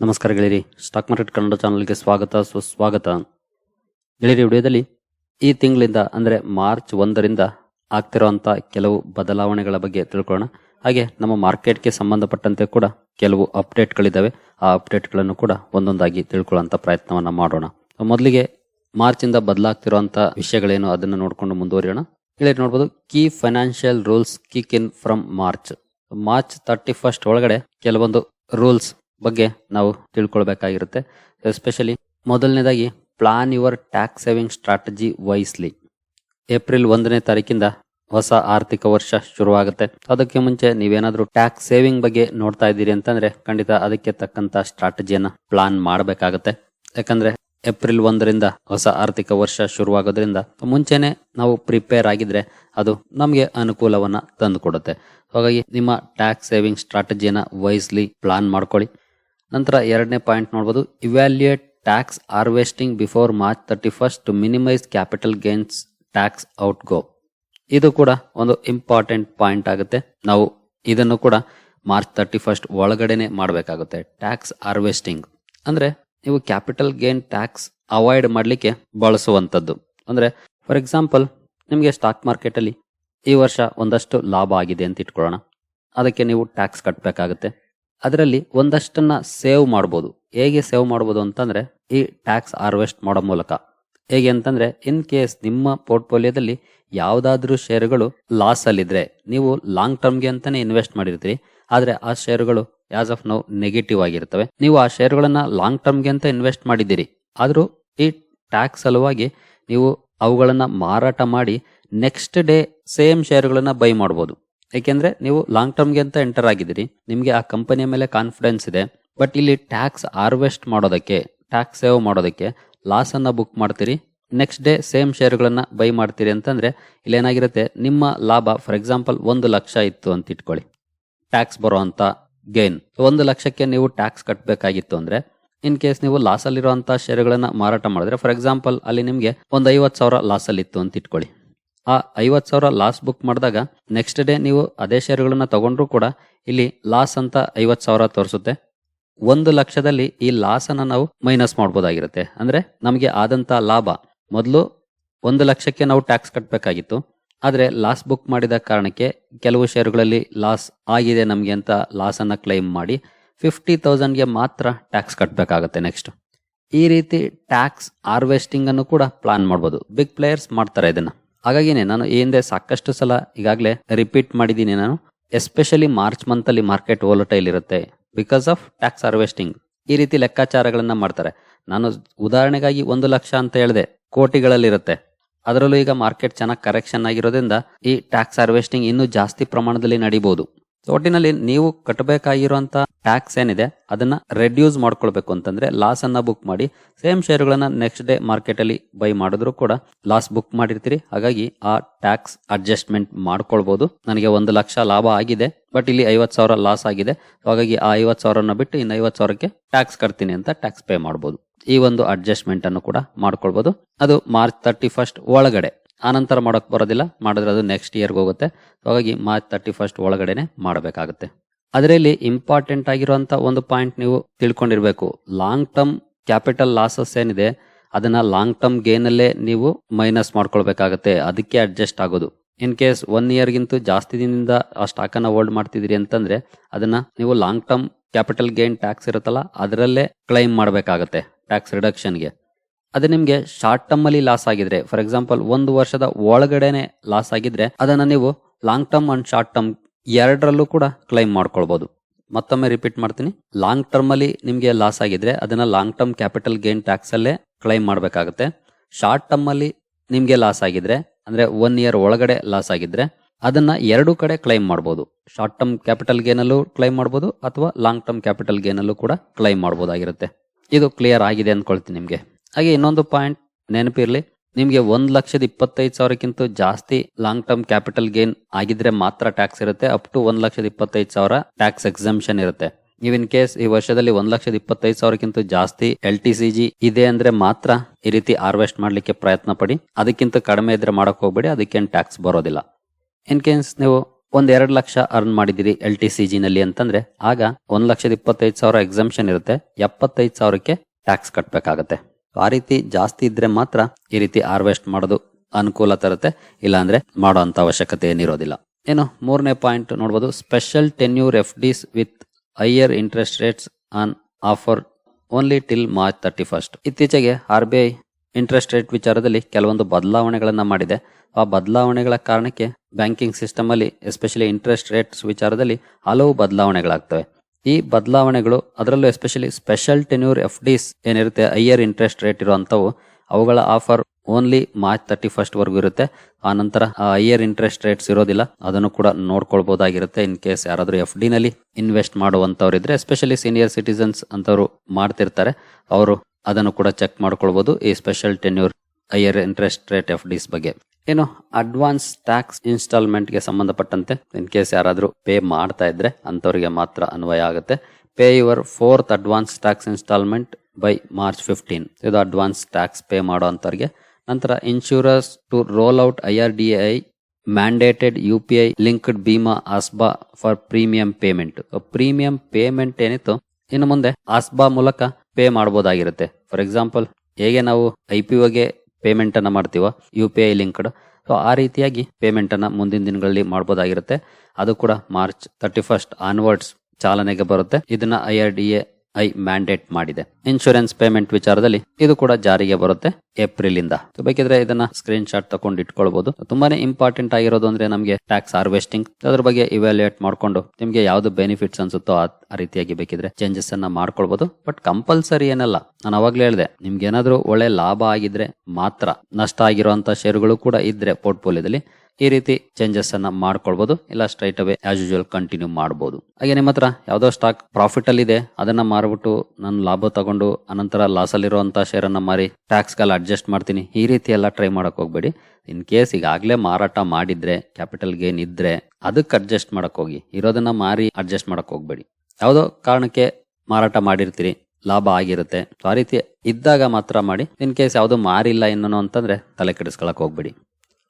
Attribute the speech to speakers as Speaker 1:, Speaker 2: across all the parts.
Speaker 1: ನಮಸ್ಕಾರ ಗೆಳೆಯರಿ. Stock market Kannada ಚಾನಲ್ಗೆ ಸ್ವಾಗತ, ಸುಸ್ವಾಗತ. ಗೆಳೆಯರಿ, ವಿಡಿಯೋದಲ್ಲಿ ಈ ತಿಂಗಳಿಂದ, ಅಂದರೆ ಮಾರ್ಚ್ ಒಂದರಿಂದ ಆಗ್ತಿರುವಂಥ ಕೆಲವು ಬದಲಾವಣೆಗಳ ಬಗ್ಗೆ ತಿಳ್ಕೊಳ್ಳೋಣ. ಹಾಗೆ ನಮ್ಮ ಮಾರ್ಕೆಟ್ಗೆ ಸಂಬಂಧಪಟ್ಟಂತೆ ಕೂಡ ಕೆಲವು ಅಪ್ಡೇಟ್ಗಳಿದ್ದಾವೆ. ಆ ಅಪ್ಡೇಟ್ಗಳನ್ನು ಕೂಡ ಒಂದೊಂದಾಗಿ ತಿಳ್ಕೊಳ್ಳೋಂಥ ಪ್ರಯತ್ನವನ್ನು ಮಾಡೋಣ. ಮೊದಲಿಗೆ ಮಾರ್ಚಿಂದ ಬದಲಾಗ್ತಿರುವಂಥ ವಿಷಯಗಳೇನು ಅದನ್ನು ನೋಡಿಕೊಂಡು ಮುಂದುವರಿಯೋಣ. ಗೆಳೆಯರಿ, ನೋಡ್ಬೋದು key financial rules kick in from March March thirty first ಒಳಗಡೆ ಕೆಲವೊಂದು ರೂಲ್ಸ್ ಬಗ್ಗೆ ನಾವು ತಿಳ್ಕೊಳ್ಬೇಕಾಗಿರುತ್ತೆ. ಎಸ್ಪೆಷಲಿ ಮೊದಲನೇದಾಗಿ plan your tax saving strategy wisely April ಒಂದನೇ ತಾರೀಕಿಂದ ಹೊಸ ಆರ್ಥಿಕ ವರ್ಷ ಶುರುವಾಗುತ್ತೆ. ಅದಕ್ಕೆ ಮುಂಚೆ ನೀವೇನಾದರೂ ಟ್ಯಾಕ್ಸ್ ಸೇವಿಂಗ್ ಬಗ್ಗೆ ನೋಡ್ತಾ ಇದ್ದೀರಿ ಅಂತಂದ್ರೆ ಖಂಡಿತ ಅದಕ್ಕೆ ತಕ್ಕಂತ ಸ್ಟ್ರಾಟಜಿಯನ್ನು ಪ್ಲಾನ್ ಮಾಡಬೇಕಾಗತ್ತೆ. ಯಾಕಂದ್ರೆ ಏಪ್ರಿಲ್ ಒಂದರಿಂದ ಹೊಸ ಆರ್ಥಿಕ ವರ್ಷ ಶುರುವಾಗೋದ್ರಿಂದ ಮುಂಚೆನೆ ನಾವು ಪ್ರಿಪೇರ್ ಆಗಿದ್ರೆ ಅದು ನಮಗೆ ಅನುಕೂಲವನ್ನ ತಂದುಕೊಡುತ್ತೆ. ಹಾಗಾಗಿ ನಿಮ್ಮ ಟ್ಯಾಕ್ಸ್ ಸೇವಿಂಗ್ ಸ್ಟ್ರಾಟಜಿಯನ್ನು ವೈಸ್ಲಿ ಪ್ಲಾನ್ ಮಾಡ್ಕೊಳ್ಳಿ. ನಂತರ ಎರಡನೇ ಪಾಯಿಂಟ್ ನೋಡ್ಬೋದು. Evaluate tax harvesting before March thirty first to minimise capital gains tax outgo ಇದು ಕೂಡ ಒಂದು ಇಂಪಾರ್ಟೆಂಟ್ ಪಾಯಿಂಟ್ ಆಗುತ್ತೆ. ನಾವು ಇದನ್ನು ಕೂಡ ಮಾರ್ಚ್ ತರ್ಟಿ ಫಸ್ಟ್ ಒಳಗಡೆನೆ ಮಾಡಬೇಕಾಗುತ್ತೆ ಟ್ಯಾಕ್ಸ್ ಹಾರ್ವೆಸ್ಟಿಂಗ್ ಅಂದ್ರೆ ನೀವು ಕ್ಯಾಪಿಟಲ್ ಗೇನ್ ಟ್ಯಾಕ್ಸ್ ಅವಾಯ್ಡ್ ಮಾಡಲಿಕ್ಕೆ ಬಳಸುವಂಥದ್ದು. ಅಂದ್ರೆ ಫಾರ್ ಎಕ್ಸಾಂಪಲ್ ನಿಮಗೆ ಸ್ಟಾಕ್ ಮಾರ್ಕೆಟಲ್ಲಿ ಈ ವರ್ಷ ಒಂದಷ್ಟು ಲಾಭ ಆಗಿದೆ ಅಂತ ಇಟ್ಕೊಳ್ಳೋಣ. ಅದಕ್ಕೆ ನೀವು ಟ್ಯಾಕ್ಸ್ ಕಟ್ಟಬೇಕಾಗುತ್ತೆ ಅದರಲ್ಲಿ ಒಂದಷ್ಟನ್ನ ಸೇವ್ ಮಾಡ್ಬೋದು. ಹೇಗೆ ಸೇವ್ ಮಾಡ್ಬೋದು ಅಂತಂದ್ರೆ ಈ ಟ್ಯಾಕ್ಸ್ ಹಾರ್ವೆಸ್ಟ್ ಮಾಡೋ ಮೂಲಕ. ಹೇಗೆ ಅಂತಂದ್ರೆ ಇನ್ ಕೇಸ್ ನಿಮ್ಮ ಪೋರ್ಟ್ಫೋಲಿಯೋದಲ್ಲಿ ಯಾವುದಾದ್ರೂ ಶೇರುಗಳು ಲಾಸ್ ಅಲ್ಲಿದ್ರೆ, ನೀವು ಲಾಂಗ್ ಟರ್ಮ್ಗೆ ಅಂತಾನೆ ಇನ್ವೆಸ್ಟ್ ಮಾಡಿರ್ತೀರಿ. ಆದರೆ ಆ ಶೇರುಗಳು ಆಸ್ ಆಫ್ ನೌ ನೆಗೆಟಿವ್ ಆಗಿರ್ತವೆ. ನೀವು ಆ ಷೇರುಗಳನ್ನ ಲಾಂಗ್ ಟರ್ಮ್ಗೆ ಅಂತ ಇನ್ವೆಸ್ಟ್ ಮಾಡಿದ್ದೀರಿ. ಆದರೂ ಈ ಟ್ಯಾಕ್ಸ್ ಸಲುವಾಗಿ ನೀವು ಅವುಗಳನ್ನ ಮಾರಾಟ ಮಾಡಿ ನೆಕ್ಸ್ಟ್ ಡೇ ಸೇಮ್ ಶೇರುಗಳನ್ನು ಬೈ ಮಾಡ್ಬೋದು. ಏಕೆಂದ್ರೆ ನೀವು ಲಾಂಗ್ ಟರ್ಮ್ಗೆ ಅಂತ ಎಂಟರ್ ಆಗಿದ್ದೀರಿ. ನಿಮಗೆ ಆ ಕಂಪನಿಯ ಮೇಲೆ ಕಾನ್ಫಿಡೆನ್ಸ್ ಇದೆ. ಬಟ್ ಇಲ್ಲಿ ಟ್ಯಾಕ್ಸ್ ಹಾರ್ವೆಸ್ಟ್ ಮಾಡೋದಕ್ಕೆ ಟ್ಯಾಕ್ಸ್ ಸೇವ್ ಮಾಡೋದಕ್ಕೆ ಲಾಸ್ ಅನ್ನ ಬುಕ್ ಮಾಡ್ತೀರಿ. ನೆಕ್ಸ್ಟ್ ಡೇ ಸೇಮ್ ಶೇರುಗಳನ್ನ ಬೈ ಮಾಡ್ತೀರಿ ಅಂತಂದ್ರೆ ಇಲ್ಲಿ ಏನಾಗಿರುತ್ತೆ ನಿಮ್ಮ ಲಾಭ ಫಾರ್ ಎಕ್ಸಾಂಪಲ್ ಒಂದು ಲಕ್ಷ ಇತ್ತು ಅಂತ ಇಟ್ಕೊಳ್ಳಿ. ಟ್ಯಾಕ್ಸ್ ಬರೋ ಅಂತ ಗೇನ್ ಒಂದು ಲಕ್ಷಕ್ಕೆ ನೀವು ಟ್ಯಾಕ್ಸ್ ಕಟ್ಟಬೇಕಾಗಿತ್ತು ಅಂದ್ರೆ ಇನ್ ಕೇಸ್ ನೀವು ಲಾಸ್ ಅಲ್ಲಿರುವಂತಹ ಶೇರುಗಳನ್ನ ಮಾರಾಟ ಮಾಡಿದ್ರೆ ಫಾರ್ ಎಕ್ಸಾಂಪಲ್ ಅಲ್ಲಿ ನಿಮಗೆ ಒಂದು ಐವತ್ತು ಸಾವಿರ ಲಾಸ್ ಅಲ್ಲಿ ಇತ್ತು ಅಂತ ಇಟ್ಕೊಳ್ಳಿ. ಆ ಐವತ್ತು ಸಾವಿರ ಲಾಸ್ ಬುಕ್ ಮಾಡಿದಾಗ ನೆಕ್ಸ್ಟ್ ಡೇ ನೀವು ಅದೇ ಶೇರುಗಳನ್ನ ತಗೊಂಡ್ರು ಕೂಡ ಇಲ್ಲಿ ಲಾಸ್ ಅಂತ ಐವತ್ತು ಸಾವಿರ ತೋರಿಸುತ್ತೆ. ಒಂದು ಲಕ್ಷದಲ್ಲಿ ಈ ಲಾಸ್ ಅನ್ನ ನಾವು ಮೈನಸ್ ಮಾಡ್ಬೋದಾಗಿರುತ್ತೆ. ಅಂದ್ರೆ ನಮಗೆ ಆದಂತ ಲಾಭ. ಮೊದಲು ಒಂದು ಲಕ್ಷಕ್ಕೆ ನಾವು ಟ್ಯಾಕ್ಸ್ ಕಟ್ಟಬೇಕಾಗಿತ್ತು ಆದ್ರೆ ಲಾಸ್ ಬುಕ್ ಮಾಡಿದ ಕಾರಣಕ್ಕೆ ಕೆಲವು ಶೇರುಗಳಲ್ಲಿ ಲಾಸ್ ಆಗಿದೆ ನಮಗೆ ಅಂತ ಲಾಸ್ ಅನ್ನ ಕ್ಲೈಮ್ ಮಾಡಿ ಫಿಫ್ಟಿ ತೌಸಂಡ್ಗೆ ಮಾತ್ರ ಟ್ಯಾಕ್ಸ್ ಕಟ್ಟಬೇಕಾಗತ್ತೆ ನೆಕ್ಸ್ಟ್ ಈ ರೀತಿ ಟ್ಯಾಕ್ಸ್ ಹಾರ್ವೆಸ್ಟಿಂಗ್ ಅನ್ನು ಕೂಡ ಪ್ಲಾನ್ ಮಾಡ್ಬೋದು. ಬಿಗ್ ಪ್ಲೇಯರ್ಸ್ ಮಾಡ್ತಾರೆ ಇದನ್ನ. ಹಾಗಾಗಿನೇ ನಾನು ಈ ಹಿಂದೆ ಸಾಕಷ್ಟು ಸಲ ಈಗಾಗಲೇ ರಿಪೀಟ್ ಮಾಡಿದ್ದೀನಿ ನಾನು. ಎಸ್ಪೆಷಲಿ ಮಾರ್ಚ್ ಮಂತ್ ಅಲ್ಲಿ ಮಾರ್ಕೆಟ್ ವೋಲಟೈಲ್ ಇರುತ್ತೆ ಬಿಕಾಸ್ ಆಫ್ ಟ್ಯಾಕ್ಸ್ ಹಾರ್ವೆಸ್ಟಿಂಗ್ ಈ ರೀತಿ ಲೆಕ್ಕಾಚಾರಗಳನ್ನ ಮಾಡ್ತಾರೆ. ನಾನು ಉದಾಹರಣೆಗಾಗಿ ಒಂದು ಲಕ್ಷ ಅಂತ ಹೇಳಿದೆ, ಕೋಟಿಗಳಲ್ಲಿರುತ್ತೆ. ಅದರಲ್ಲೂ ಈಗ ಮಾರ್ಕೆಟ್ ಚೆನ್ನಾಗಿ ಕರೆಕ್ಷನ್ ಆಗಿರೋದ್ರಿಂದ ಈ ಟ್ಯಾಕ್ಸ್ ಹಾರ್ವೆಸ್ಟಿಂಗ್ ಇನ್ನೂ ಜಾಸ್ತಿ ಪ್ರಮಾಣದಲ್ಲಿ ನಡಿಬಹುದು ಒಟ್ಟಿನಲ್ಲಿ ನೀವು ಕಟ್ಟಬೇಕಾಗಿರುವಂತ ಟ್ಯಾಕ್ಸ್ ಏನಿದೆ, ಅದನ್ನ ರೆಡ್ಯೂಸ್ ಮಾಡ್ಕೊಳ್ಬೇಕು ಅಂತಂದ್ರೆ ಲಾಸ್ ಅನ್ನ ಬುಕ್ ಮಾಡಿ ಸೇಮ್ ಶೇರುಗಳನ್ನ ನೆಕ್ಸ್ಟ್ ಡೇ ಮಾರ್ಕೆಟ್ ಅಲ್ಲಿ ಬೈ ಮಾಡಿದ್ರು ಕೂಡ ಲಾಸ್ ಬುಕ್ ಮಾಡಿರ್ತೀರಿ. ಹಾಗಾಗಿ ಆ ಟ್ಯಾಕ್ಸ್ ಅಡ್ಜಸ್ಟ್ಮೆಂಟ್ ಮಾಡ್ಕೊಳ್ಬಹುದು ನನಗೆ ಒಂದು ಲಕ್ಷ ಲಾಭ ಆಗಿದೆ ಬಟ್ ಇಲ್ಲಿ ಐವತ್ ಸಾವಿರ ಲಾಸ್ ಆಗಿದೆ. ಹಾಗಾಗಿ ಆ ಐವತ್ ಸಾವಿರನ ಬಿಟ್ಟು ಇನ್ನು ಐವತ್ ಸಾವಿರಕ್ಕೆ ಟ್ಯಾಕ್ಸ್ ಕಟ್ತೀನಿ ಅಂತ ಟ್ಯಾಕ್ಸ್ ಪೇ ಮಾಡಬಹುದು ಈ ಒಂದು ಅಡ್ಜಸ್ಟ್ಮೆಂಟ್ ಅನ್ನು ಕೂಡ ಮಾಡ್ಕೊಳ್ಬಹುದು ಅದು ಮಾರ್ಚ್ ತರ್ಟಿ ಫಸ್ಟ್ ಒಳಗಡೆ. ಆನಂತರ ಮಾಡೋಕೆ ಬರೋದಿಲ್ಲ. ಮಾಡಿದ್ರೆ ಅದು ನೆಕ್ಸ್ಟ್ ಇಯರ್ಗೆ ಹೋಗುತ್ತೆ. ಹಾಗಾಗಿ ಮಾರ್ಚ್ ತರ್ಟಿ ಫಸ್ಟ್ ಒಳಗಡೆನೆ ಮಾಡಬೇಕಾಗುತ್ತೆ. ಅದರಲ್ಲಿ ಇಂಪಾರ್ಟೆಂಟ್ ಆಗಿರುವಂಥ ಒಂದು ಪಾಯಿಂಟ್ ನೀವು ತಿಳ್ಕೊಂಡಿರಬೇಕು. ಲಾಂಗ್ ಟರ್ಮ್ ಕ್ಯಾಪಿಟಲ್ ಲಾಸಸ್ ಏನಿದೆ, ಅದನ್ನ ಲಾಂಗ್ ಟರ್ಮ್ ಗೇನ್ ಅಲ್ಲೇ ನೀವು ಮೈನಸ್ ಮಾಡ್ಕೊಳ್ಬೇಕಾಗತ್ತೆ. ಅದಕ್ಕೆ ಅಡ್ಜಸ್ಟ್ ಆಗೋದು. ಇನ್ ಕೇಸ್ ಒನ್ ಇಯರ್ಗಿಂತ ಜಾಸ್ತಿ ದಿನದಿಂದ ಆ ಸ್ಟಾಕ್ ಅನ್ನ ಹೋಲ್ಡ್ ಮಾಡ್ತಿದ್ದೀರಿ ಅಂತಂದ್ರೆ, ಅದನ್ನ ನೀವು long term capital gain tax ಇರುತ್ತಲ್ಲ, ಅದರಲ್ಲೇ ಕ್ಲೈಮ್ ಮಾಡಬೇಕಾಗತ್ತೆ ಟ್ಯಾಕ್ಸ್ ರಿಡಕ್ಷನ್ಗೆ ಅದು ನಿಮಗೆ ಶಾರ್ಟ್ ಟರ್ಮ್ ಅಲ್ಲಿ ಲಾಸ್ ಆಗಿದ್ರೆ ಫಾರ್ ಎಕ್ಸಾಂಪಲ್ ಒಂದು ವರ್ಷದ ಒಳಗಡೆನೆ ಲಾಸ್ ಆಗಿದ್ರೆ, ಅದನ್ನ ನೀವು long term and short term ಎರಡರಲ್ಲೂ ಕೂಡ ಕ್ಲೈಮ್ ಮಾಡ್ಕೊಳ್ಬಹುದು ಮತ್ತೊಮ್ಮೆ ರಿಪೀಟ್ ಮಾಡ್ತೀನಿ. ಲಾಂಗ್ ಟರ್ಮ್ ಅಲ್ಲಿ ನಿಮಗೆ ಲಾಸ್ ಆಗಿದ್ರೆ, ಅದನ್ನ long term capital gain tax ಅಲ್ಲೇ ಕ್ಲೈಮ್ ಮಾಡಬೇಕಾಗುತ್ತೆ. ಶಾರ್ಟ್ ಟರ್ಮ್ ಅಲ್ಲಿ ನಿಮಗೆ ಲಾಸ್ ಆಗಿದ್ರೆ, ಅಂದ್ರೆ ಒನ್ ಇಯರ್ ಒಳಗಡೆ ಲಾಸ್ ಆಗಿದ್ರೆ, ಅದನ್ನ ಎರಡು ಕಡೆ ಕ್ಲೈಮ್ ಮಾಡಬಹುದು ಶಾರ್ಟ್ ಟರ್ಮ್ ಕ್ಯಾಪಿಟಲ್ ಗೇನ್ ಅಲ್ಲೂ ಕ್ಲೈಮ್ ಮಾಡಬಹುದು ಅಥವಾ ಲಾಂಗ್ ಟರ್ಮ್ ಕ್ಯಾಪಿಟಲ್ ಗೇನ್ ಅಲ್ಲೂ ಕೂಡ ಕ್ಲೈಮ್ ಮಾಡಬಹುದಾಗಿರುತ್ತೆ ಇದು ಕ್ಲಿಯರ್ ಆಗಿದೆ ಅಂದ್ಕೊಳ್ತೀನಿ ನಿಮಗೆ. ಹಾಗೆ ಇನ್ನೊಂದು ಪಾಯಿಂಟ್ ನೆನಪಿರ್ಲಿ ನಿಮಗೆ ಒಂದು ಲಕ್ಷದ ಇಪ್ಪತ್ತೈದು ಸಾವಿರಕ್ಕಿಂತ ಜಾಸ್ತಿ ಲಾಂಗ್ ಟರ್ಮ್ ಕ್ಯಾಪಿಟಲ್ ಗೇನ್ ಆಗಿದ್ರೆ ಮಾತ್ರ ಟ್ಯಾಕ್ಸ್ ಇರುತ್ತೆ. ಅಪ್ ಟು ಒಂದು ಲಕ್ಷದ ಇಪ್ಪತ್ತೈದು ಸಾವಿರ ಟ್ಯಾಕ್ಸ್ ಎಕ್ಸಂಪ್ಷನ್ ಇರುತ್ತೆ. ನೀವು ಇನ್ ಕೇಸ್ ಈ ವರ್ಷದಲ್ಲಿ ಒಂದ್ ಲಕ್ಷದ ಇಪ್ಪತ್ತೈದು ಸಾವಿರಕ್ಕಿಂತ ಜಾಸ್ತಿ ಎಲ್ ಟಿ ಸಿ ಜಿ ಇದೆ ಅಂದ್ರೆ ಮಾತ್ರ ಈ ರೀತಿ ಹಾರ್ವೆಸ್ಟ್ ಮಾಡ್ಲಿಕ್ಕೆ ಪ್ರಯತ್ನ ಪಡಿ. ಅದಕ್ಕಿಂತ ಕಡಿಮೆ ಇದ್ರೆ ಮಾಡಕ್ ಹೋಗ್ಬೇಡಿ. ಅದಕ್ಕೇನು ಟ್ಯಾಕ್ಸ್ ಬರೋದಿಲ್ಲ. ಇನ್ ಕೇಸ್ ನೀವು ಒಂದ್ ಎರಡ್ ಲಕ್ಷ ಅರ್ನ್ ಮಾಡಿದಿರಿ ಎಲ್ ಟಿ ಸಿ ಜಿ ನಲ್ಲಿ ಅಂತಂದ್ರೆ ಆಗ ಒಂದ್ ಲಕ್ಷದ ಇಪ್ಪತ್ತೈದು ಸಾವಿರ ಎಕ್ಸಾಮ್ಷನ್ ಇರುತ್ತೆ. ಎಪ್ಪತ್ತೈದು ಸಾವಿರಕ್ಕೆ ಟ್ಯಾಕ್ಸ್ ಕಟ್ಬೇಕಾಗತ್ತೆ. ಆ ರೀತಿ ಜಾಸ್ತಿ ಇದ್ರೆ ಮಾತ್ರ ಈ ರೀತಿ ಹಾರ್ವೆಸ್ಟ್ ಮಾಡೋದು ಅನುಕೂಲ ತರುತ್ತೆ. ಇಲ್ಲಾಂದ್ರೆ ಮಾಡೋ ಅಂತ ಅವಶ್ಯಕತೆ ಏನಿರೋದಿಲ್ಲ. ಏನು ಮೂರನೇ ಪಾಯಿಂಟ್ ನೋಡ್ಬೋದು. Special tenure F Ds with higher interest rates on offer only till March thirty first ಇತ್ತೀಚೆಗೆ R B I interest rate ವಿಚಾರದಲ್ಲಿ ಕೆಲವೊಂದು ಬದಲಾವಣೆಗಳನ್ನ ಮಾಡಿದೆ. ಆ ಬದಲಾವಣೆಗಳ ಕಾರಣಕ್ಕೆ ಬ್ಯಾಂಕಿಂಗ್ ಸಿಸ್ಟಮ್ ಅಲ್ಲಿ ಎಸ್ಪೆಷಲಿ ಇಂಟ್ರೆಸ್ಟ್ ರೇಟ್ಸ್ ವಿಚಾರದಲ್ಲಿ ಹಲವು ಬದಲಾವಣೆಗಳಾಗ್ತವೆ. ಈ ಬದಲಾವಣೆಗಳು ಅದರಲ್ಲೂ especially special tenure F Ds ಏನಿರುತ್ತೆ ಹೈಯರ್ ಇಂಟ್ರೆಸ್ಟ್ ರೇಟ್ ಇರುವಂತವು ಅವುಗಳ offer only March thirty first ವರ್ಗೂ ಇರುತ್ತೆ. ಆ ನಂತರ ಹೈಯರ್ ಇಂಟ್ರೆಸ್ಟ್ ರೇಟ್ಸ್ ಇರೋದಿಲ್ಲ, ಅದನ್ನು ಕೂಡ ನೋಡ್ಕೊಳ್ಬಹುದಾಗಿರುತ್ತೆ ಇನ್ ಕೇಸ್ ಯಾರಾದರೂ ಎಫ್ ಡಿನಲ್ಲಿ ಇನ್ವೆಸ್ಟ್ ಮಾಡುವಂತವ್ರು ಇದ್ರೆ ಎಸ್ಪೆಷಲಿ ಸೀನಿಯರ್ ಸಿಟಿಸನ್ಸ್ ಅಂತವರು ಮಾಡ್ತಿರ್ತಾರೆ, ಅವರು ಅದನ್ನು ಕೂಡ ಚೆಕ್ ಮಾಡ್ಕೊಳ್ಬಹುದು ಈ special tenure higher interest rate F Ds ಬಗ್ಗೆ. ಏನು ಅಡ್ವಾನ್ಸ್ ಟ್ಯಾಕ್ಸ್ ಇನ್ಸ್ಟಾಲ್ಮೆಂಟ್ಗೆ ಸಂಬಂಧಪಟ್ಟಂತೆ ಇನ್ ಕೇಸ್ ಯಾರಾದರೂ ಪೇ ಮಾಡ್ತಾ ಇದ್ರೆ ಅಂತವರಿಗೆ ಮಾತ್ರ ಅನ್ವಯ ಆಗುತ್ತೆ. Pay your fourth advance tax instalment by March fifteen ಇದು ಅಡ್ವಾನ್ಸ್ ಟ್ಯಾಕ್ಸ್ ಪೇ ಮಾಡೋ ಅಂತವ್ರಿಗೆ ನಂತರ insurance to roll out I R D I mandated U P I linked Bima ASBA for premium payment premium payment ಏನಿತ್ತು, ಇನ್ನು ಮುಂದೆ ಆಸ್ಬಾ ಮೂಲಕ pay ಮಾಡಬಹುದಾಗಿರುತ್ತೆ for example ಹೇಗೆ ನಾವು ಐ ಪಿ ಒಗೆ ಪೇಮೆಂಟ್ ಅನ್ನ ಮಾಡ್ತೀವೋ U P I linked so ಆ ರೀತಿಯಾಗಿ ಪೇಮೆಂಟ್ ಅನ್ನ ಮುಂದಿನ ದಿನಗಳಲ್ಲಿ ಮಾಡಬಹುದಾಗಿರುತ್ತೆ ಅದು ಕೂಡ ಮಾರ್ಚ್ ತರ್ಟಿ ಫಸ್ಟ್ ಆನ್ವರ್ಡ್ಸ್ ಚಾಲನೆಗೆ ಬರುತ್ತೆ. ಇದನ್ನ I R D A I mandate ಮಾಡಿದೆ. ಇನ್ಶೂರೆನ್ಸ್ ಪೇಮೆಂಟ್ ವಿಚಾರದಲ್ಲಿ ಇದು ಕೂಡ ಜಾರಿಗೆ ಬರುತ್ತೆ ಏಪ್ರಿಲ್ ಇಂದ ಬೇಕಿದ್ರೆ ಇದನ್ನ ಸ್ಕ್ರೀನ್ ಶಾಟ್ ತಕೊಂಡು ಇಟ್ಕೊಳ್ಬಹುದು ತುಂಬಾನೇ ಇಂಪಾರ್ಟೆಂಟ್ ಆಗಿರೋದು ಅಂದ್ರೆ ನಮಗೆ ಟ್ಯಾಕ್ಸ್ ಹಾರ್ವೆಸ್ಟಿಂಗ್ ಅದ್ರ ಬಗ್ಗೆ ಇವ್ಯಾಲ್ಯೂಯೇಟ್ ಮಾಡ್ಕೊಂಡು ನಿಮಗೆ ಯಾವ್ದು ಬೆನಿಫಿಟ್ಸ್ ಅನ್ಸುತ್ತೋ ಆ ರೀತಿಯಾಗಿ ಬೇಕಿದ್ರೆ ಚೇಂಜಸ್ ಅನ್ನ ಮಾಡ್ಕೊಳ್ಬಹುದು ಬಟ್ ಕಂಪಲ್ಸರಿ ಏನಲ್ಲ. ನಾನು ಅವಾಗ್ಲೇ ಹೇಳಿದೆ ನಿಮ್ಗೆ ಏನಾದ್ರೂ ಒಳ್ಳೆ ಲಾಭ ಆಗಿದ್ರೆ ಮಾತ್ರ ನಷ್ಟ ಆಗಿರುವಂತ ಶೇರುಗಳು ಕೂಡ ಇದ್ರೆ ಪೋರ್ಟ್ಫೋಲಿಯೋದಲ್ಲಿ ಈ ರೀತಿ ಚೇಂಜಸ್ ಅನ್ನ ಮಾಡ್ಕೊಳ್ಬಹುದು ಇಲ್ಲ straight away as usual continue ಮಾಡಬಹುದು ಹಾಗೆ ನಿಮ್ಮ ಹತ್ರ ಯಾವ್ದೋ ಸ್ಟಾಕ್ ಪ್ರಾಫಿಟ್ ಅಲ್ಲಿ ಇದೆ, ಅದನ್ನ ಮಾರ್ಬಿಟ್ಟು ನಾನು ಲಾಭ ತಗೊಂಡು, ಅನಂತರ ಲಾಸ್ ಅಲ್ಲಿರುವಂತ ಶೇರ್ ಅನ್ನ ಮಾರಿ ಟ್ಯಾಕ್ಸ್ ಗೆಲ್ಲ ಅಡ್ಜಸ್ಟ್ ಮಾಡ್ತೀನಿ. ಈ ರೀತಿ ಎಲ್ಲ ಟ್ರೈ ಮಾಡಕ್ ಹೋಗ್ಬೇಡಿ. ಇನ್ ಕೇಸ್ ಈಗಾಗಲೇ ಮಾರಾಟ ಮಾಡಿದ್ರೆ ಕ್ಯಾಪಿಟಲ್ ಗೇನ್ ಇದ್ರೆ ಅದಕ್ಕೆ ಅಡ್ಜಸ್ಟ್ ಮಾಡಕ್ ಹೋಗಿ. ಇರೋದನ್ನ ಮಾರಿ ಅಡ್ಜಸ್ಟ್ ಮಾಡಕ್ ಹೋಗ್ಬೇಡಿ. ಯಾವುದೋ ಕಾರಣಕ್ಕೆ ಮಾರಾಟ ಮಾಡಿರ್ತೀರಿ, ಲಾಭ ಆಗಿರುತ್ತೆ. ಆ ರೀತಿ ಇದ್ದಾಗ ಮಾತ್ರ ಮಾಡಿ ಇನ್ ಕೇಸ್ ಯಾವುದು ಮಾರಿಲ್ಲ ಇನ್ನೂ ಅಂತಂದ್ರೆ ತಲೆ ಕೆಡಿಸ್ಕೊಳಕ್ ಹೋಗ್ಬೇಡಿ.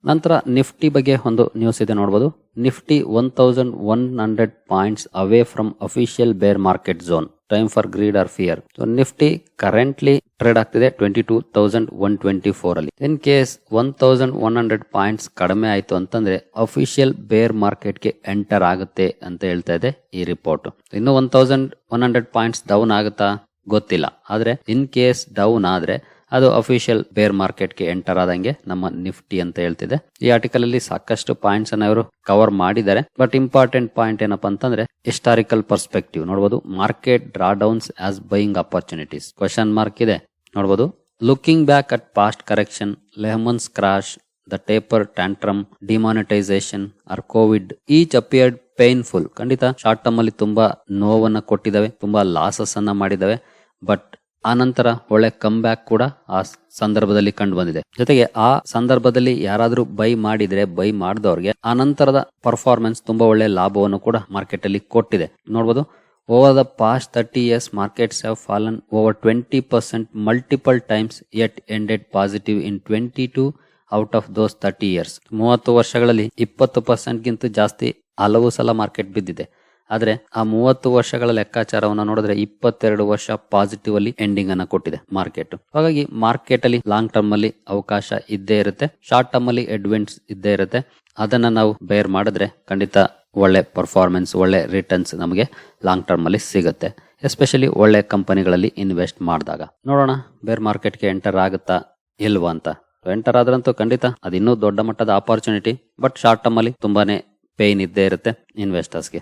Speaker 1: ನಂತರ ನಿಫ್ಟಿ ಬಗ್ಗೆ ಒಂದು ನ್ಯೂಸ್ ಇದೆ ನೋಡ್ಬೋದು. Nifty one thousand one hundred points away from official bear market zone time for greed or fear so Nifty currently trade ಆಗ್ತಿದೆ twenty two thousand one twenty four ಅಲ್ಲಿ. In case one thousand one hundred points ಕಡಿಮೆ ಆಯಿತು ಅಂತಂದ್ರೆ official ಬೇರ್ ಮಾರ್ಕೆಟ್ಗೆ enter ಆಗುತ್ತೆ ಅಂತ ಹೇಳ್ತಾ ಇದೆ ಈ ರಿಪೋರ್ಟ್ ಇನ್ನು one thousand one hundred points down ಆಗುತ್ತಾ? ಗೊತ್ತಿಲ್ಲ. ಆದ್ರೆ ಇನ್ ಕೇಸ್ ಡೌನ್ ಆದ್ರೆ ಅದು ಅಫಿಷಿಯಲ್ ಬೇರ್ ಮಾರ್ಕೆಟ್ಗೆ ಎಂಟರ್ ಆದಂಗೆ ನಮ್ಮ ನಿಫ್ಟಿ ಅಂತ ಹೇಳ್ತಿದೆ. ಈ ಆರ್ಟಿಕಲ್ ಅಲ್ಲಿ ಸಾಕಷ್ಟು ಪಾಯಿಂಟ್ಸ್ ಅನ್ನ ಇವರು ಕವರ್ ಮಾಡಿದ್ದಾರೆ. ಬಟ್ ಇಂಪಾರ್ಟೆಂಟ್ ಪಾಯಿಂಟ್ ಏನಪ್ಪಾ ಅಂತಂದ್ರೆ ಹಿಸ್ಟಾರಿಕಲ್ ಪರ್ಸ್ಪೆಕ್ಟಿವ್ ನೋಡಬಹುದು market drawdowns as buying opportunities question mark ಇದೆ. ನೋಡಬಹುದು looking back at past correction Lehman's crash the taper tantrum demonetisation or Covid each appeared painful ಖಂಡಿತ ಶಾರ್ಟ್ ಟರ್ಮ್ ಅಲ್ಲಿ ತುಂಬಾ ನೋವನ್ನ ಕೊಟ್ಟಿದ್ದಾವೆ, ತುಂಬಾ ಲಾಸಸ್ ಅನ್ನ ಮಾಡಿದಾವೆ ಬಟ್ ಆ ನಂತರ ಒಳ್ಳೆ ಕಮ್ ಬ್ಯಾಕ್ ಕೂಡ ಆ ಸಂದರ್ಭದಲ್ಲಿ ಕಂಡು ಬಂದಿದೆ. ಜೊತೆಗೆ ಆ ಸಂದರ್ಭದಲ್ಲಿ ಯಾರಾದರೂ ಬೈ ಮಾಡಿದ್ರೆ ಬೈ ಮಾಡಿದವ್ರಿಗೆ ಆ ನಂತರದ ಪರ್ಫಾರ್ಮೆನ್ಸ್ ತುಂಬಾ ಒಳ್ಳೆ ಲಾಭವನ್ನು ಕೂಡ ಮಾರ್ಕೆಟ್ ಅಲ್ಲಿ ಕೊಟ್ಟಿದೆ. ನೋಡಬಹುದು over the past thirty years markets have fallen over twenty percent multiple times yet ended positive in twenty two out of those thirty years ಮೂವತ್ತು ವರ್ಷಗಳಲ್ಲಿ ಇಪ್ಪತ್ತು ಪರ್ಸೆಂಟ್ ಗಿಂತ ಜಾಸ್ತಿ ಹಲವು ಸಲ ಮಾರ್ಕೆಟ್ ಬಿದ್ದಿದೆ. ಆದ್ರೆ ಆ ಮೂವತ್ತು ವರ್ಷಗಳ ಲೆಕ್ಕಾಚಾರವನ್ನು ನೋಡಿದ್ರೆ ಇಪ್ಪತ್ತೆರಡು ವರ್ಷ ಪಾಸಿಟಿವ್ ಅಲ್ಲಿ ಎಂಡಿಂಗ್ ಅನ್ನ ಕೊಟ್ಟಿದೆ ಮಾರ್ಕೆಟ್. ಹಾಗಾಗಿ ಮಾರ್ಕೆಟ್ ಅಲ್ಲಿ ಲಾಂಗ್ ಟರ್ಮ್ ಅಲ್ಲಿ ಅವಕಾಶ ಇದ್ದೇ ಇರುತ್ತೆ. ಶಾರ್ಟ್ ಟರ್ಮ್ ಅಲ್ಲಿ ಎಡ್ವೆಂಟ್ಸ್ ಇದ್ದೇ ಇರುತ್ತೆ. ಅದನ್ನ ನಾವು ಬೇರ್ ಮಾಡಿದ್ರೆ ಖಂಡಿತ ಒಳ್ಳೆ ಪರ್ಫಾರ್ಮೆನ್ಸ್ ಒಳ್ಳೆ ರಿಟರ್ನ್ಸ್ ನಮಗೆ ಲಾಂಗ್ ಟರ್ಮ್ ಅಲ್ಲಿ ಸಿಗುತ್ತೆ. ಎಸ್ಪೆಷಲಿ ಒಳ್ಳೆ ಕಂಪನಿಗಳಲ್ಲಿ ಇನ್ವೆಸ್ಟ್ ಮಾಡಿದಾಗ. ನೋಡೋಣ ಬೇರ್ ಮಾರ್ಕೆಟ್ಗೆ ಎಂಟರ್ ಆಗುತ್ತಾ ಇಲ್ವಾ ಅಂತ. ಎಂಟರ್ ಆದ್ರಂತೂ ಖಂಡಿತ ಅದು ಇನ್ನೂ ದೊಡ್ಡ ಮಟ್ಟದ ಆಪರ್ಚುನಿಟಿ ಬಟ್ ಶಾರ್ಟ್ ಟರ್ಮ್ ಅಲ್ಲಿ ತುಂಬಾನೇ ಪೇನ್ ಇದ್ದೇ ಇರುತ್ತೆ ಇನ್ವೆಸ್ಟರ್ಸ್ಗೆ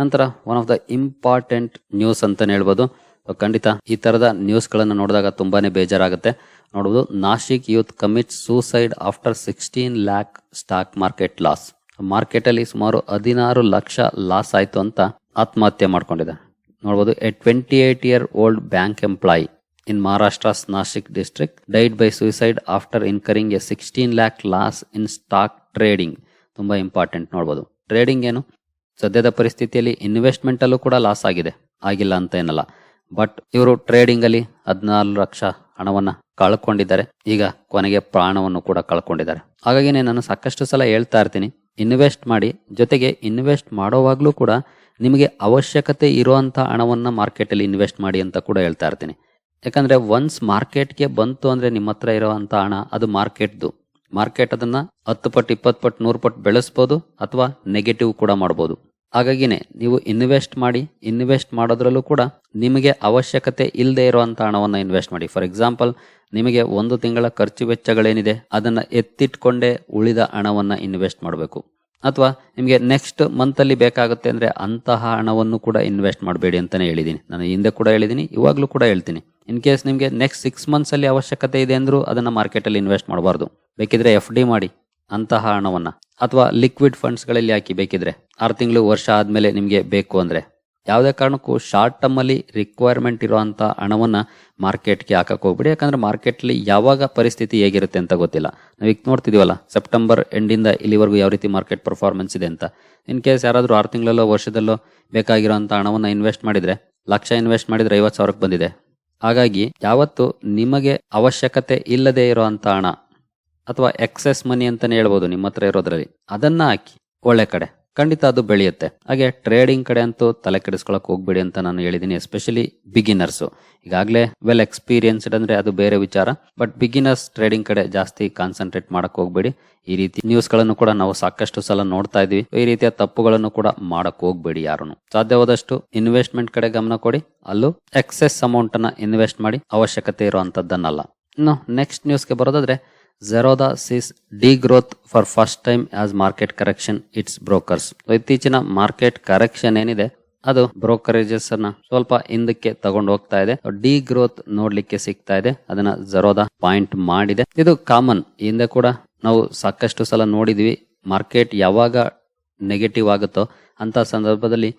Speaker 1: ನಂತರ one of the important news ಅಂತ ಹೇಳ್ಬೋದು. ಖಂಡಿತ ಈ ತರದ ನ್ಯೂಸ್ ಗಳನ್ನ ನೋಡಿದಾಗ ತುಂಬಾನೇ ಬೇಜಾರಾಗುತ್ತೆ. ನೋಡಬಹುದು Nashik youth commit suicide after sixteen lakh stock market loss market ಅಲ್ಲಿ ಸುಮಾರು ಹದಿನಾರು ಲಕ್ಷ ಲಾಸ್ ಆಯಿತು ಅಂತ ಆತ್ಮಹತ್ಯೆ ಮಾಡ್ಕೊಂಡಿದೆ. ನೋಡಬಹುದು a twenty eight year old bank employee in Maharashtra's Nashik district died by suicide after incurring a sixteen lakh loss in stock trading ತುಂಬಾ important ನೋಡಬಹುದು ಟ್ರೇಡಿಂಗ್ ಏನು? ಸದ್ಯದ ಪರಿಸ್ಥಿತಿಯಲ್ಲಿ ಇನ್ವೆಸ್ಟ್ಮೆಂಟ್ ಅಲ್ಲೂ ಕೂಡ ಲಾಸ್ ಆಗಿದೆ. ಆಗಿಲ್ಲ ಅಂತ ಏನಲ್ಲ. ಬಟ್ ಇವರು ಟ್ರೇಡಿಂಗ್ ಅಲ್ಲಿ ಹದಿನಾರು ಲಕ್ಷ ಹಣವನ್ನ ಕಳ್ಕೊಂಡಿದ್ದಾರೆ. ಈಗ ಕೊನೆಗೆ ಪ್ರಾಣವನ್ನು ಕೂಡ ಕಳ್ಕೊಂಡಿದ್ದಾರೆ. ಹಾಗಾಗಿ ನಾನು ಸಾಕಷ್ಟು ಸಲ ಹೇಳ್ತಾ ಇರ್ತೀನಿ. ಇನ್ವೆಸ್ಟ್ ಮಾಡಿ, ಜೊತೆಗೆ ಇನ್ವೆಸ್ಟ್ ಮಾಡೋವಾಗ್ಲೂ ಕೂಡ ನಿಮಗೆ ಅವಶ್ಯಕತೆ ಇರುವಂತ ಹಣವನ್ನ ಮಾರ್ಕೆಟಲ್ಲಿ ಇನ್ವೆಸ್ಟ್ ಮಾಡಿ ಅಂತ ಕೂಡ ಹೇಳ್ತಾ ಇರ್ತೀನಿ. ಯಾಕಂದ್ರೆ ಒನ್ಸ್ ಮಾರ್ಕೆಟ್ಗೆ ಬಂತು ಅಂದ್ರೆ ನಿಮ್ಮ ಹತ್ರ ಇರುವಂತ ಹಣ, ಅದು ಮಾರ್ಕೆಟ್ದು ಮಾರ್ಕೆಟ್ ಅದನ್ನ ಹತ್ತು ಪಟ್ಟು, ಇಪ್ಪತ್ತು ಪಟ್ಟು, ನೂರು ಪಟ್ಟು ಬೆಳೆಸ್ಬೋದು ಅಥವಾ ನೆಗೆಟಿವ್ ಕೂಡ ಮಾಡ್ಬೋದು. ಹಾಗಾಗಿನೇ ನೀವು ಇನ್ವೆಸ್ಟ್ ಮಾಡಿ ಇನ್ವೆಸ್ಟ್ ಮಾಡೋದ್ರಲ್ಲೂ ಕೂಡ ನಿಮಗೆ ಅವಶ್ಯಕತೆ ಇಲ್ಲದೆ ಇರುವಂತ ಹಣವನ್ನು ಇನ್ವೆಸ್ಟ್ ಮಾಡಿ. ಫಾರ್ ಎಕ್ಸಾಂಪಲ್ ನಿಮಗೆ ಒಂದು ತಿಂಗಳ ಖರ್ಚು ವೆಚ್ಚಗಳೇನಿದೆ, ಅದನ್ನ ಎತ್ತಿಟ್ಕೊಂಡೇ ಉಳಿದ ಹಣವನ್ನ ಇನ್ವೆಸ್ಟ್ ಮಾಡಬೇಕು. ಅಥವಾ ನಿಮಗೆ ನೆಕ್ಸ್ಟ್ ಮಂತ್ ಅಲ್ಲಿ ಬೇಕಾಗುತ್ತೆ ಅಂದ್ರೆ ಅಂತಹ ಹಣವನ್ನು ಕೂಡ ಇನ್ವೆಸ್ಟ್ ಮಾಡಬೇಡಿ ಅಂತಾನೆ ಹೇಳಿದ್ದೀನಿ ನಾನು ಹಿಂದೆ ಕೂಡ ಹೇಳಿದ್ದೀನಿ ಇವಾಗಲೂ ಕೂಡ ಹೇಳ್ತೀನಿ. ಇನ್ ಕೇಸ್ ನಿಮಗೆ ನೆಕ್ಸ್ಟ್ ಸಿಕ್ಸ್ ಮಂತ್ಸ್ ಅಲ್ಲಿ ಅವಶ್ಯಕತೆ ಇದೆ ಅಂದರೂ ಅದನ್ನ ಮಾರ್ಕೆಟ್ ಅಲ್ಲಿ ಇನ್ವೆಸ್ಟ್ ಮಾಡಬಾರ್ದು. ಬೇಕಿದ್ರೆ ಎಫ್ ಡಿ ಮಾಡಿ. ಅಂತಹ ಹಣವನ್ನ ಅಥವಾ ಲಿಕ್ವಿಡ್ ಫಂಡ್ಸ್ಗಳಲ್ಲಿ ಹಾಕಿ ಬೇಕಿದ್ರೆ ಆರು ತಿಂಗಳು ವರ್ಷ ಆದ್ಮೇಲೆ ನಿಮಗೆ ಬೇಕು ಅಂದ್ರೆ ಯಾವುದೇ ಕಾರಣಕ್ಕೂ ಶಾರ್ಟ್ ಟರ್ಮ್ ಅಲ್ಲಿ ರಿಕ್ವೈರ್ಮೆಂಟ್ ಇರೋವಂಥ ಹಣವನ್ನ ಮಾರ್ಕೆಟ್ಗೆ ಹಾಕಕ್ ಹೋಗ್ಬಿಡಿ. ಯಾಕಂದ್ರೆ ಮಾರ್ಕೆಟ್ಲಿ ಯಾವಾಗ ಪರಿಸ್ಥಿತಿ ಹೇಗಿರುತ್ತೆ ಅಂತ ಗೊತ್ತಿಲ್ಲ. ನಾವು ಈಗ ನೋಡ್ತಿದ್ದೀವಲ್ಲ ಸೆಪ್ಟೆಂಬರ್ ಎಂಡಿಂದ ಇಲ್ಲಿವರೆಗೂ ಯಾವ ರೀತಿ ಮಾರ್ಕೆಟ್ ಪರ್ಫಾರ್ಮೆನ್ಸ್ ಇದೆ ಅಂತ. ಇನ್ ಕೇಸ್ ಯಾರಾದರೂ ಆರು ತಿಂಗಳಲ್ಲೋ ವರ್ಷದಲ್ಲೋ ಬೇಕಾಗಿರುವಂಥ ಹಣವನ್ನ ಇನ್ವೆಸ್ಟ್ ಮಾಡಿದ್ರೆ, ಲಕ್ಷ ಇನ್ವೆಸ್ಟ್ ಮಾಡಿದ್ರೆ ಐವತ್ತು ಸಾವಿರಕ್ಕೆ ಬಂದಿದೆ. ಹಾಗಾಗಿ ಯಾವತ್ತು ನಿಮಗೆ ಅವಶ್ಯಕತೆ ಇಲ್ಲದೆ ಇರುವಂತ ಹಣ ಅಥವಾ ಎಕ್ಸೆಸ್ ಮನಿ ಅಂತಾನೆ ಹೇಳ್ಬೋದು ನಿಮ್ಮ ಹತ್ರ ಇರೋದ್ರಲ್ಲಿ. ಅದನ್ನ ಹಾಕಿ, ಒಳ್ಳೆ ಕಡೆ. ಖಂಡಿತ ಅದು ಬೆಳೆಯುತ್ತೆ. ಹಾಗೆ ಟ್ರೇಡಿಂಗ್ ಕಡೆ ಅಂತೂ ತಲೆ ಕೆಡಿಸ್ಕೊಳಕ್ ಹೋಗ್ಬೇಡಿ ಅಂತ ನಾನು ಹೇಳಿದ್ದೀನಿ ಎಸ್ಪೆಷಲಿ ಬಿಗಿನರ್ಸ್ ಈಗಾಗಲೇ ವೆಲ್ ಎಕ್ಸ್ಪೀರಿಯನ್ಸ್ಡ್ ಅಂದ್ರೆ ಅದು ಬೇರೆ ವಿಚಾರ ಬಟ್ ಬಿಗಿನರ್ಸ್ ಟ್ರೇಡಿಂಗ್ ಕಡೆ ಜಾಸ್ತಿ ಕಾನ್ಸಂಟ್ರೇಟ್ ಮಾಡಕ್ ಹೋಗ್ಬೇಡಿ. ಈ ರೀತಿ ನ್ಯೂಸ್ಗಳನ್ನು ಕೂಡ ನಾವು ಸಾಕಷ್ಟು ಸಲ ನೋಡ್ತಾ ಇದೀವಿ ಈ ರೀತಿಯ ತಪ್ಪುಗಳನ್ನು ಕೂಡ ಮಾಡಕ್ ಹೋಗ್ಬೇಡಿ ಯಾರನ್ನು ಸಾಧ್ಯವಾದಷ್ಟು ಇನ್ವೆಸ್ಟ್ಮೆಂಟ್ ಕಡೆ ಗಮನ ಕೊಡಿ. ಅಲ್ಲೂ ಎಕ್ಸೆಸ್ ಅಮೌಂಟ್ ಅನ್ನ ಇನ್ವೆಸ್ಟ್ ಮಾಡಿ ಅವಶ್ಯಕತೆ ಇರುವಂತದ್ದನ್ನಲ್ಲ. ಇನ್ನು ನೆಕ್ಸ್ಟ್ ನ್ಯೂಸ್ಗೆ ಬರೋದಾದ್ರೆ Zerodha sees degrowth for first time as market correction it's brokers ಇತ್ತೀಚಿನ ಮಾರ್ಕೆಟ್ ಕರೆಕ್ಷನ್ ಏನಿದೆ, ಅದು ಬ್ರೋಕರೇಜಸ್ ಅನ್ನ ಸ್ವಲ್ಪ ಹಿಂದಕ್ಕೆ ತಗೊಂಡು ಹೋಗ್ತಾ ಇದೆ. ಡಿ ಗ್ರೋತ್ ನೋಡ್ಲಿಕ್ಕೆ ಸಿಗ್ತಾ ಇದೆ. ಅದನ್ನ ಜೆರೋದಾ ಪಾಯಿಂಟ್ ಮಾಡಿದೆ. ಇದು ಕಾಮನ್ ಹಿಂದೆ ಕೂಡ ನಾವು ಸಾಕಷ್ಟು ಸಲ ನೋಡಿದ್ವಿ ಮಾರ್ಕೆಟ್ ಯಾವಾಗ ನೆಗೆಟಿವ್ ಆಗುತ್ತೋ ಅಂತ ಸಂದರ್ಭದಲ್ಲಿ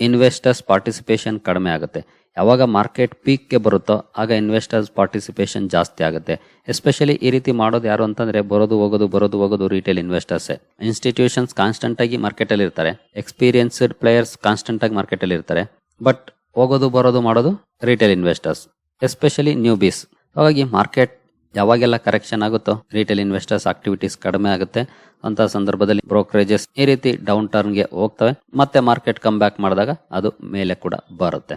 Speaker 1: ಇನ್ವೆಸ್ಟರ್ಸ್ ಪಾರ್ಟಿಸಿಪೇಷನ್ ಕಡಿಮೆ ಆಗುತ್ತೆ. ಯಾವಾಗ ಮಾರ್ಕೆಟ್ ಪೀಕ್ಗೆ ಬರುತ್ತೋ ಆಗ ಇನ್ವೆಸ್ಟರ್ಸ್ ಪಾರ್ಟಿಸಿಪೇಷನ್ ಜಾಸ್ತಿ ಆಗುತ್ತೆ. ಎಸ್ಪೆಷಲಿ ಈ ರೀತಿ ಮಾಡೋದು ಯಾರು ಅಂತಂದ್ರೆ ಬರೋದು ಹೋಗೋದು ಬರೋದು ಹೋಗೋದು ರಿಟೇಲ್ ಇನ್ವೆಸ್ಟರ್ಸೇ ಇನ್ಸ್ಟಿಟ್ಯೂಷನ್ಸ್ ಕಾನ್ಸ್ಟೆಂಟ್ ಆಗಿ ಮಾರ್ಕೆಟ್ ಅಲ್ಲಿ ಇರ್ತಾರೆ. ಎಕ್ಸ್ಪೀರಿಯನ್ಸ್ಡ್ ಪ್ಲೇಯರ್ಸ್ ಕಾನ್ಸ್ಟೆಂಟ್ ಆಗಿ ಮಾರ್ಕೆಟ್ ಅಲ್ಲಿ ಇರ್ತಾರೆ. ಬಟ್ ಹೋಗೋದು, ಬರೋದು, ಮಾಡೋದು retail investors especially newbies ಹಾಗಾಗಿ ಮಾರ್ಕೆಟ್ ಯಾವಾಗೆಲ್ಲ ಕರೆಕ್ಷನ್ ಆಗುತ್ತೋ ರಿಟೇಲ್ ಇನ್ವೆಸ್ಟರ್ಸ್ ಆಕ್ಟಿವಿಟೀಸ್ ಕಡಿಮೆ ಆಗುತ್ತೆ. ಅಂತ ಸಂದರ್ಭದಲ್ಲಿ ಬ್ರೋಕರೇಜಸ್ ಈ ರೀತಿ ಡೌನ್ ಟರ್ನ್ಗೆ ಹೋಗ್ತವೆ. ಮತ್ತೆ ಮಾರ್ಕೆಟ್ ಕಮ್ ಬ್ಯಾಕ್ ಮಾಡಿದಾಗ ಅದು ಮೇಲೆ ಕೂಡ ಬರುತ್ತೆ.